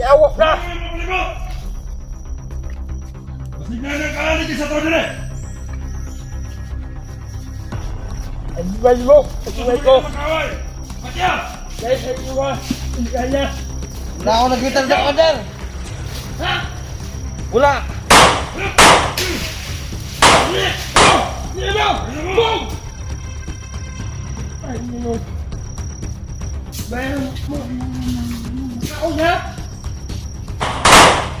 Yawa na! Masignan ka lang sa to dire. Animal mo! Animal ko! Makaway. Matya. Dahil sa iyo ka! Hindi ka niya! Wala ako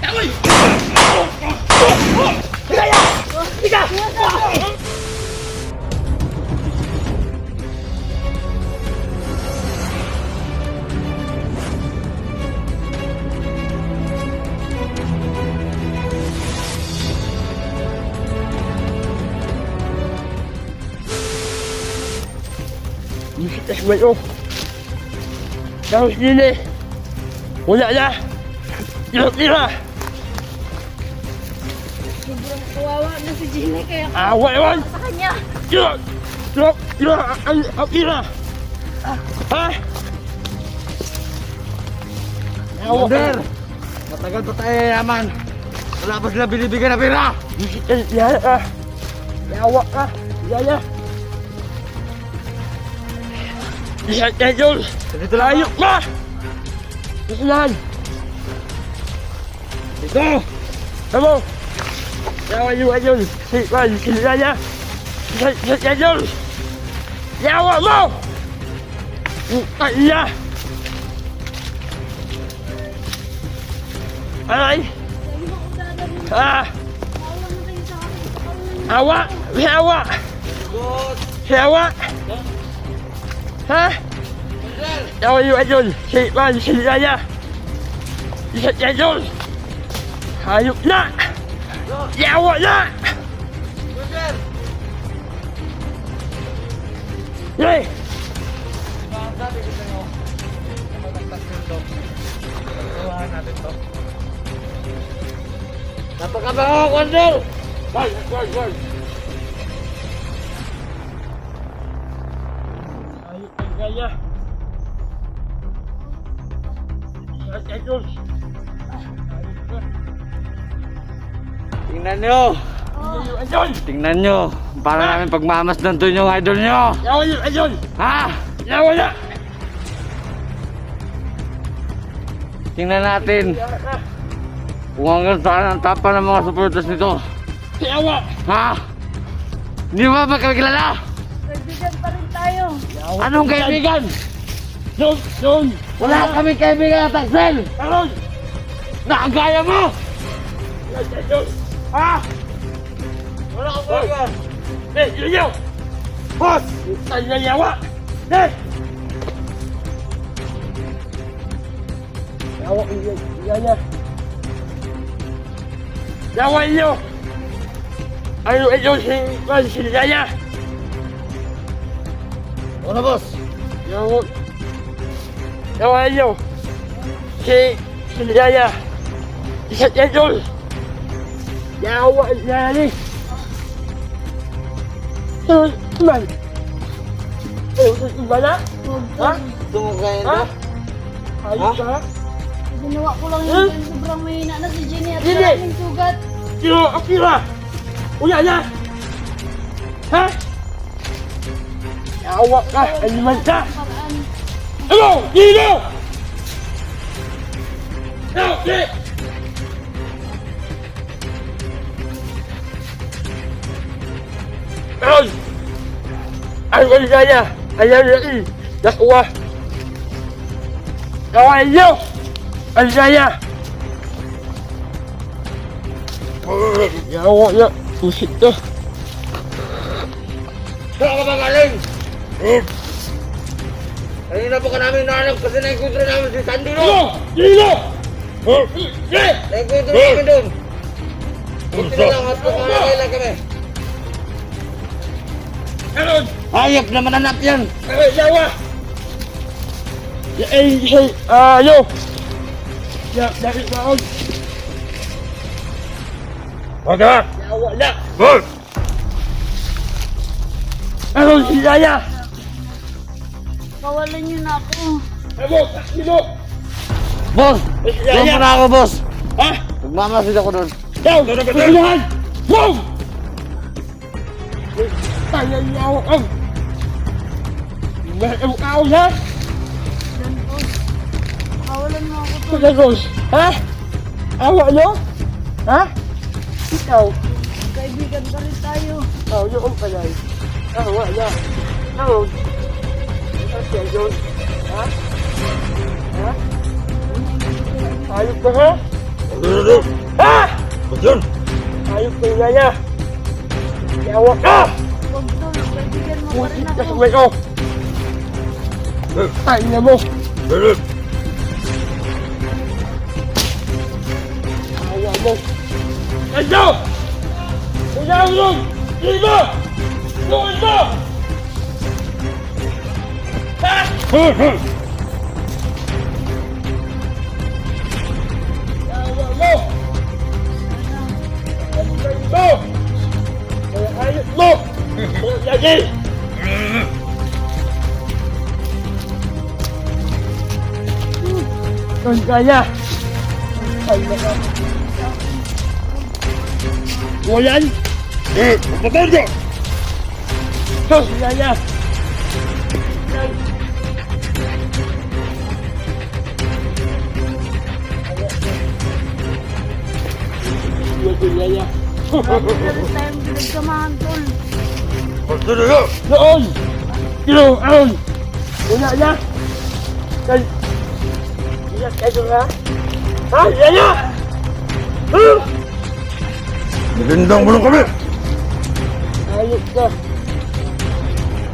nakita sa order. Wala. Sige mo. Boom. Ano mo? Bayan mo! Ako na! Amoy! Kaya! Ika! Musikas ba yun? Tapos nila Wala na! Tira-tira! Sobrang si Gina kaya Awa naman! sa kanya. Tira! Tira! Tira! Ang ang tira! Ha? Awa Order. Matagal pa tayo yaman. Wala pa sila binibigyan na pera. Yan ka! Yawa ka! Yan na! Isang tedol! Dito lang. Ayok! Kasilan! Dito. Kamu! Yawa yung ayun! Sipan! Sila niya! Isang isang tedol! Yawa mo! Ay niya! Aray! Sabi mo kung dadalhin. Ah! Kawawa na tayo sa akin. Kawawa na. Hawa! May hawa! Good. May hawa! Ha? Order. Yawa yung ayun! Sipan! Sila niya! Isang tedol! Hayop na! Yawa na! Order. Yay! Napakabango, Order. Wag! Wag! Wag! Hayop ang gaya! Isang tedol! Tingnan nyo. Ayun! Tingnan nyo. Para namin pagmamasdan to yung idol nyo. Yawa ayun! Ha? Yawa na! Tingnan natin na! kung hanggang saan ang tapa ng mga supporters nito. Yawa! Ha? Hindi mo ba kami kilala? Kaibigan pa rin tayo. Yawa! Anong kaibigan? Doon! Doon! Wala kami kaibigan at Axel! Aron! Nakagaya mo! Isang tedol! Ha? Wala kang kaibigan! Eh! Yun yun! Boss! Tayo na yawa! Eh! Yawa yung gaya! Yawa iyo! Ano ito si Juan Sinaya? Ano boss? Yawa... Yawa iyo! Si Sinaya! Isa tedol! Yawa nani! Ano naman? Ano naman na? Huwag Ha? ka. Tumukayin Ha? Ayos ka? Ginawa ko lang Huh? yun. Sobrang mahina na si Jenny at Hindi. maraming sugat. Tiro, akira! Uya na! Ha? Yawa ka! Aliman ka! Paraan. Ano? Dino! No! Di! Meron! Ang kaligaya! Ayaw na i! Nakuha! Nakuha niyo! Kaligaya! Yawa na! Pusit to! Saan ka ba galing? Kanina pa ka namin nahanap kasi naikuntro namin si Sandy Dino! no? Dino! Di! Naikuntro namin doon. Buti na lang at lang kami. Meron! Hayop na mananap yan. Ay, yawa! Ay, ay, ano? Ya, dari maon. Wag ka. Yawa na! Boss. Ano si Yaya? Kawalan niyo na ako. Takino! Boss! Yan, Doon yan. muna ako, boss! Ha? Nagmamasid ako doon. Down! Doon na ba! Wow! Tayo ako ang... Meron ako na! Yan po. Kawalan mo ako to. Pagkakos! Ha? Awa nyo? Ha? Ikaw? Kaibigan pa rin tayo. Ikaw yung pala. Awa na. Ikaw? Okay, yun. Ha? Ha? Ayok ka ha? Na doon. Ha? Yun? Ayok ka nga niya. Yawa ka! Huwag tol, kaibigan mo pa rin Pusit ka sa ako. buhay ko! Eh, Ay na mo! Doon Ayaw mo! Ito! Ayaw mo! Dito! Tuwan mo! Ha? Hmm, hmm. Ayaw mo! Ayaw mo! Kaya ayos mo! Lagi! Doon kaya! Ay na ka! Walan! Eh, ka! Doon kaya! Lagi na rin tayong pinagsamahan tol. Patay na ka! Doon! Doon! Una na! Kan... Iyak kayo ha? Ha? Yan na! Ha? Nagandang mo lang kami! Ayos ka!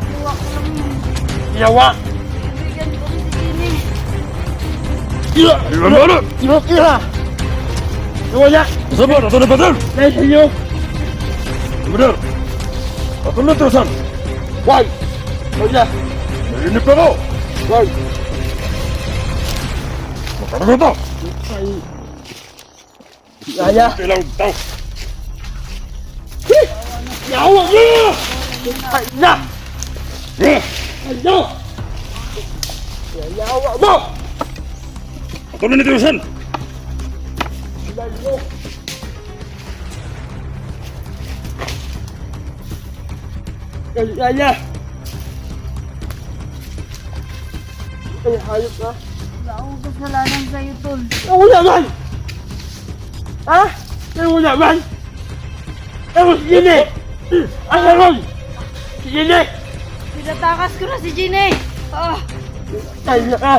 Tuwa ko lang yun. Ginawa! Kaibigan ko rin si Jenny. Tira! Ilan ba na? Tira! Tira! Wala! Sabar, ato na patay! Dahil sa inyo! Benar! Ato na terusan! Wag! Wala! Narinig pa ako! Wag! Makarang ito! Ay! Kaya! Kailangan tao! Yawa mo! Ay na! Eh! Ay na! Yawa mo! Na ni mo! Kaya! Ay, hayop ka! Wala akong kasalanan sa'yo tol. Ako naman! Ha? Ako naman! Ako si Gine! Ang naman! Si Gine! Pinatakas ko na si Jenny. Ah, Tayo na ka!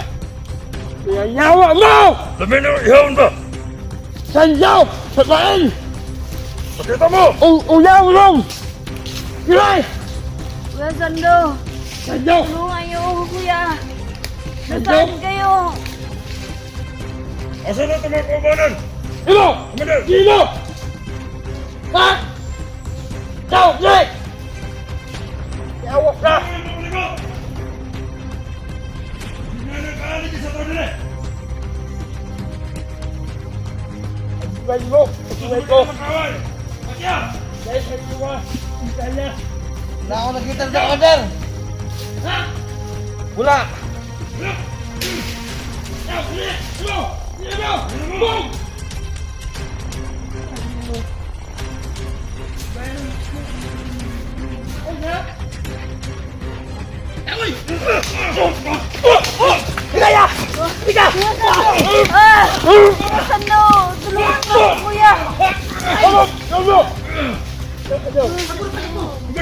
Kaya yawa mo! Lamin na ihawin ba? Sandaw! Sa kain! Pakita mo! Ang ulaw long! Kilay! Kuya Sando. Sandaw! Tulungan niyo ako kuya. Sando! Nasaan kayo? Asa na ito mga kumanan? Ilo! Kumanan! Dino! Ha? Daw! Jay! Yawa ka! Ibay mo! Ibay ko! Dahil sa iwa! Isa na! Wala ako nakita sa order! Wala! Kaya! Ika! Ah! Kuya Sando! Tulungan mo ako kuya. Ano?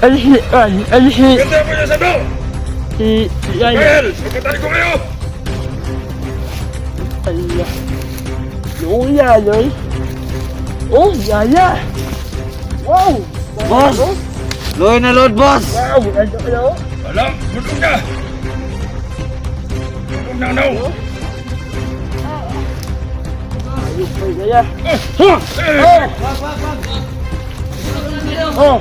Ayuh, ayuh, ayuh. Kita punya satu. Si, si, ay, Kael, pagkatali ko kayo! ay, yung yaloy. Oh, yaya. Wow. Boss! Loy na load, boss! Wow, ano, ano? Wala, butong na! Butong na, no! Ayun po, yaya. Ah, ha! Eh! Oh, wag! oh.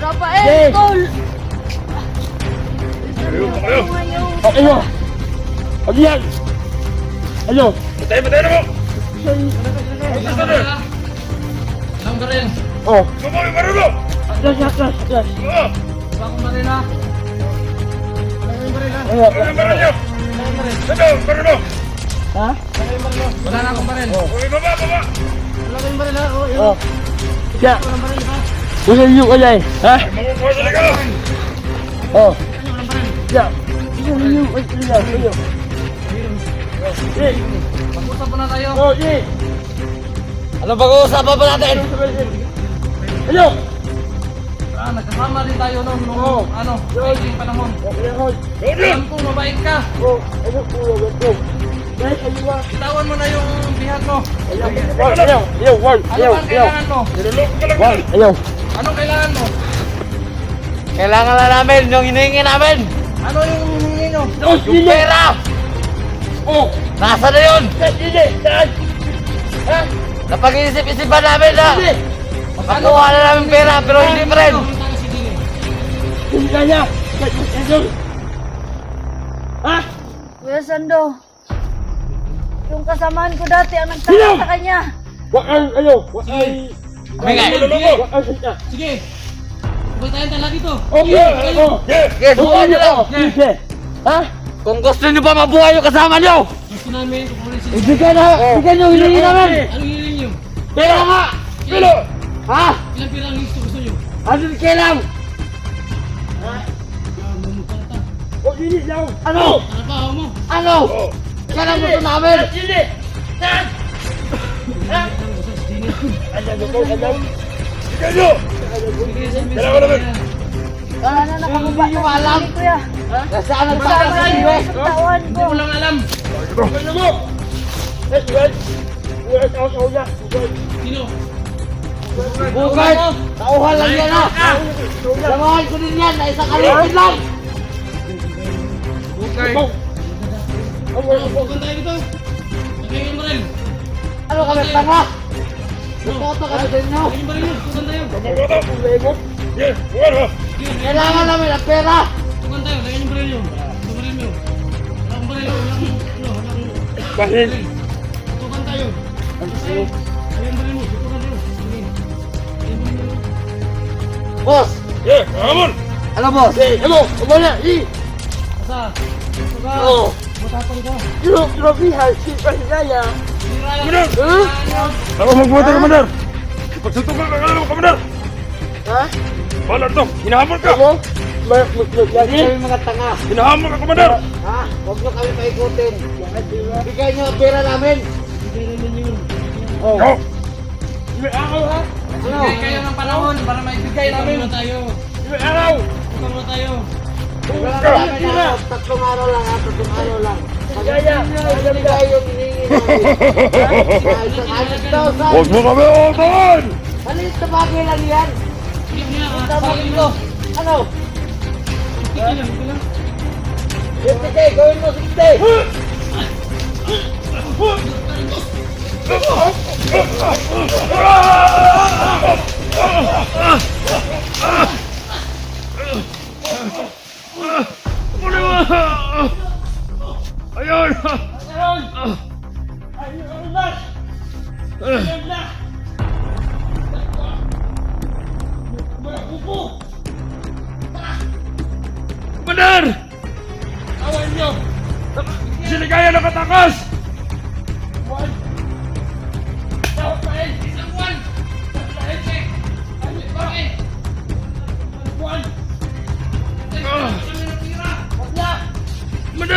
Rafael, tol! Ayaw pa kayo! Ngayon. Oh, ano? Ano yan? Ano? Patay, patay na mo! Basta na! Ilang baril? oh, Gumawa yung baril mo! atlas, atlas, atlas. Ah, baril ha? Bagong baril ha? Ano, ano yung baril? Sando, baril mo! ha? Wala na akong baril. Okay, baba, baba! Wala kayong baril ha? Oh, Oh. Ya, walang baril ha? usan yung alay, ha? Sa ligaw! Oh. Usan yung alay, ano? Eh, Mag-usap muna tayo. oh, eh. Ano pag-uusapan pa natin? Ano? Ah, nagkasama din tayo noon nung Oo. ano, yung panahon. Alam ko, mabait ka. Oh, ano po, ano? Ano ba? Bitawan mo na yung bihat mo. Ayaw, ayaw, ayaw, ayaw, Ano ayaw, ayaw, kailangan mo? Ayaw. Anong kailangan mo? Kailangan na namin yung hinihingi namin. Ano yung hiningi nyo? Oh, Yung pera. Oh, Nasa na yun? sili! Saan? Ha? Napag-iisip-isipan namin na. Sili! Makuha na namin pera pero hindi pa rin. Ka niya! Ano? Ha? Kuya Sando. Yung kasamaan ko dati ang nagtaka sa kanya. Wag ang, ano, wag ang... Bigay. Niloloko! Wag ang sila. Sige. Pagtayin tala dito. Okay, oh. Yeah! Yes, buhay nyo lang. Sige. Ha? Kung gusto nyo pa mabuhay yung kasama nyo. Gusto namin, kukulisin. Ibigay na, ibigay niyo, hilingi namin! Anong hiling nyo? Pera nga. Pilo! Ha? Ilang pira ang gusto gusto nyo? Ano kailang? Oh, sili lang! Ano? Ano pa, mo? Ano? Oh! Kailang gusto namin. Sili! Saan? Ha? Ano po, alam? Bigyan nyo! Namin! Wala na nakababa Hindi nyo alam. Nasaan ang nyo? sa tauhan Hindi mo lang alam. Ano mo? Eh, well, wala sa ako na. Sino? Bukay. Tauhan lang yan ha. Samahan ko din yan na isang kalipin lang. Bukay. Oh. Bukan tayo dito. Okay, yung baril. Ano kami tanga? Tutoto kami din nyo. Okay, yung baril nyo. Bukan tayo. Ang! Buwan ha! Kailangan namin ang pera. Bukan tayo. Lagyan yung baril nyo. Yung baril nyo. Akong baril. Bahil. baril. Bukan tayo. Lagyan baril mo. Bukan tayo. Boss. Yeah! Mahamon! Ano boss? Eh, ano? Umana, i. Asa? Asa ka? Oo. Matapang ka. Yung tropihan, si Pahinaya. Lang. Commander! Huh? Ako magbuhat ka, Commander! Pagsutukan ka ka Commander! Ha? Balar to! Hinahamon ka! Ano? Huwag lagi? kami mga tanga. Hinahamon ka, Commander! Ha? Huwag nyo kami paikutin. Bigay nyo ang pera namin. Bigay namin yun. Oh. Oh! May araw ha? Ano? Bigay kayo ng panahon para maibigay namin. Bukan tayo. May araw! Muna tayo. Wala na. Tatlong araw lang ha. Tatlong araw lang. Kaya, bigay yung hinihingi namin. Huwag mo kami uutahan! Maliit na bagay lang yan. Sige niya. Tama Sige dito. Ano? lang. Sige lang. 50k, gawin mo 60. Muli mo! Ayun! Ayun!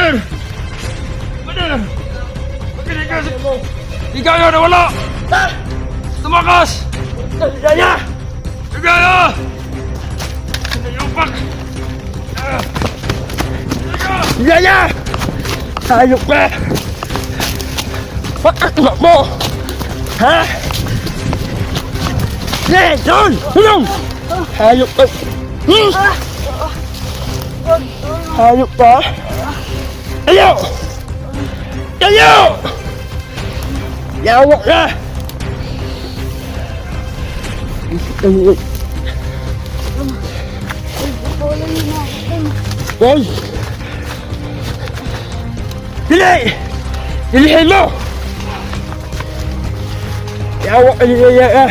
Brother! Brother! Makinig ka sa... Ligaya na wala! Tumakas! Ligaya! Ligaya! Sinayupak! Ligaya! Hayop ka! Bakit ba mo? Ha? Hey, John! Tulong! Hayop ka! Hmm? Ah, ah, ah. Hayop ka! Hayop ka! Ayaw! Ayaw! Yawa ka! Hoy! Dili! Dilihin mo! Yawa ka nilaya ka!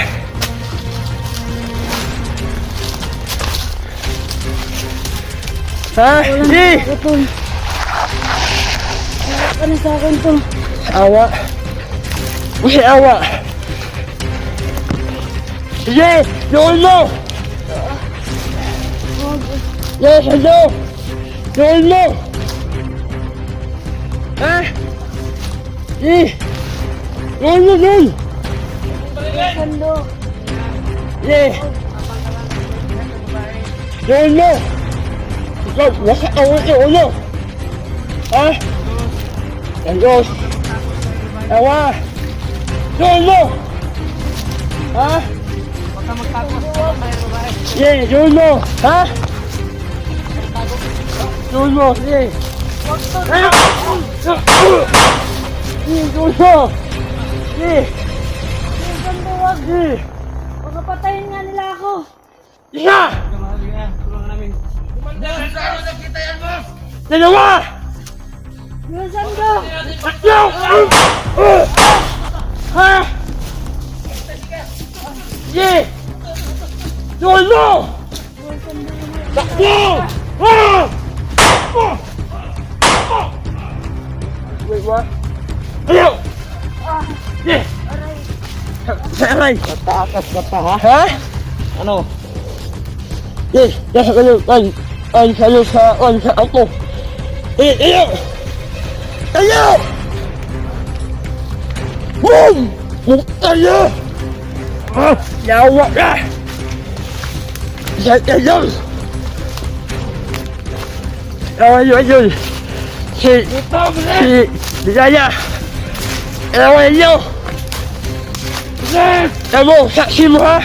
Ha? Di! Ito. Ano sa akin to? Awa! Uy, awa! Sige! Doon mo! Yes, hello! Doon mo! Ha? Sige! Doon mo, doon! Sando. Sige! Doon mo! Ikaw, nasa awal yung ulo! Ha? Ayos! Awa! Doon mo! Ha? Huwag ka magtago. Babae, babae. Sige, doon mo! Ha? Doon mo, sige! Sige, doon mo! Sige! Sando, wag. Sige! Pagkapatayin nga nila ako. Isa! Tulungan namin. Dalawa! Yung Sando. Tatlo! Ha? Sige! Doon mo! Takbo! Ah! Wait, what? Ayaw! Sige! Sa aray! Tatakas ka pa ha? Ha? Ano? Yes, nasa kayo, ay, ay, kayo sa, ay, sa auto. Eh, iyo! Tayo! Boom! Tayo! Ah, yawa ka! Sa kayo! Yawa yun, yun. Si, si, Ligaya! Yawa yun! Tamo, saksi mo ha!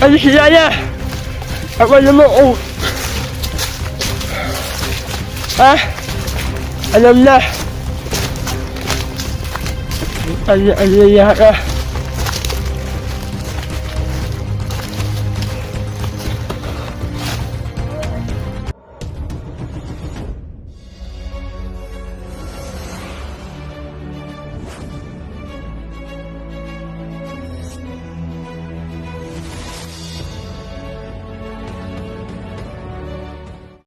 Ano si Yaya? Ako mo, oh. Ha? Alam na. Ay, ay, ay, ay,